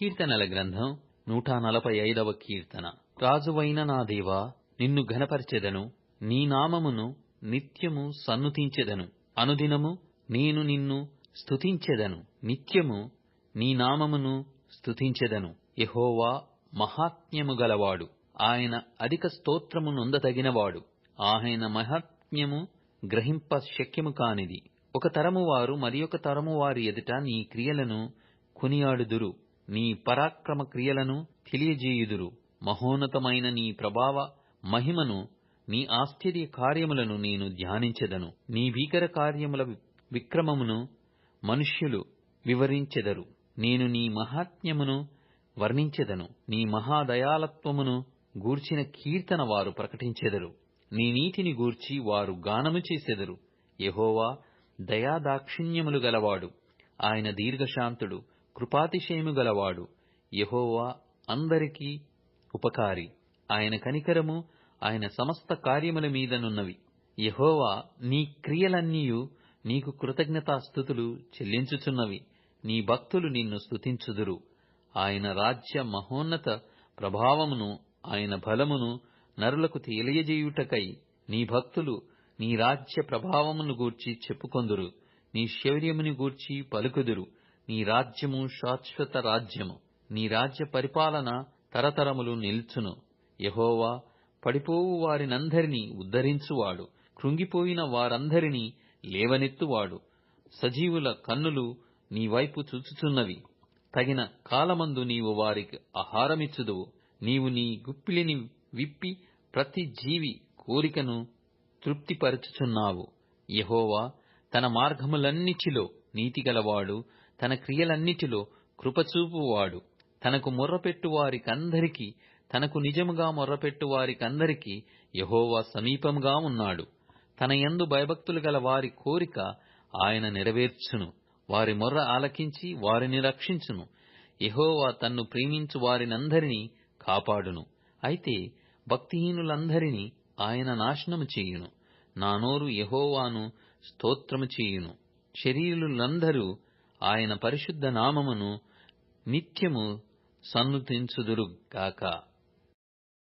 కీర్తనల గ్రంథం నూట నలభై ఐదవ కీర్తన. రాజువైన నా దేవా నిన్ను ఘనపరిచెదను. నీ నామమును నిత్యము సన్నుతించెదను. అనుదినము నేను నిన్ను స్తుతించెదను. నిత్యము నీ నామమును స్తుతించెదను. యహోవా మహాత్మ్యము గలవాడు. ఆయన అధిక స్తోత్రము నొందతగినవాడు. ఆయన మహాత్మ్యము గ్రహింప శక్యము కానిది. ఒక తరము వారు మరి ఒక తరము వారి ఎదుట నీ క్రియలను కొనియాడుదురు. నీ పరాక్రమ క్రియలను తెలియజేయుదురు. మహోన్నతమైన నీ ప్రభావ మహిమను నీ ఆశ్చర్య కార్యములను నేను ధ్యానించెదను. నీ భీకర కార్యముల విక్రమమును మనుష్యులు వివరించెదరు. నేను నీ మహాత్మ్యమును వర్ణించెదను. నీ మహాదయాలత్వమును గూర్చిన కీర్తన వారు ప్రకటించెదరు. నీ నీతిని గూర్చి వారు గానము చేసెదరు. యహోవా దయాదాక్షిణ్యములు గలవాడు. ఆయన దీర్ఘశాంతుడు. కృపాతిశయము గలవాడు. యహోవా అందరికీ ఉపకారి. ఆయన కనికరము ఆయన సమస్త కార్యముల మీదనున్నవి. యహోవా నీ క్రియలన్నీయు నీకు కృతజ్ఞతాస్థుతులు చెల్లించుచున్నవి. నీ భక్తులు నిన్ను స్తుతించుదురు. ఆయన రాజ్య మహోన్నత ప్రభావమును ఆయన బలమును నరులకు తెలియజేయుటకై నీ భక్తులు నీ రాజ్య ప్రభావమును గూర్చి చెప్పుకొందురు. నీ శౌర్యముని గూర్చి పలుకుదురు. నీ రాజ్యము శాశ్వత రాజ్యము. నీ రాజ్య పరిపాలన తరతరములు నిల్చును. యహోవా పడిపోవు వారినందరినీ ఉద్ధరించువాడు. కృంగిపోయిన వారందరినీ లేవనెత్తువాడు. సజీవుల కన్నులు నీ వైపు చూచుచున్నవి. తగిన కాలమందు నీవు వారికి ఆహారమిచ్చుదువు. నీవు నీ గుప్పిలిని విప్పి ప్రతి జీవి కోరికను తృప్తిపరచుచున్నావు. యహోవా తన మార్గములన్నిటిలో నీతిగలవాడు. తన క్రియలన్నిటిలో కృపచూపువాడు. తనకు మొర్రపెట్టు వారికందరికీ తనకు నిజముగా మొర్రపెట్టు వారికందరికీ యహోవా సమీపంగా ఉన్నాడు. తన యందు భయభక్తులు గల వారి కోరిక ఆయన నెరవేర్చును. వారి మొర్ర ఆలకించి వారిని రక్షించును. యహోవా తన్ను ప్రేమించు వారినందరినీ కాపాడును. అయితే భక్తిహీనులందరినీ ఆయన నాశనము చేయును. నా నోరు స్తోత్రము చేయును. శరీరులందరూ ఆయన పరిశుద్ధ నామమును నిత్యము సన్నుతించుదురుగాక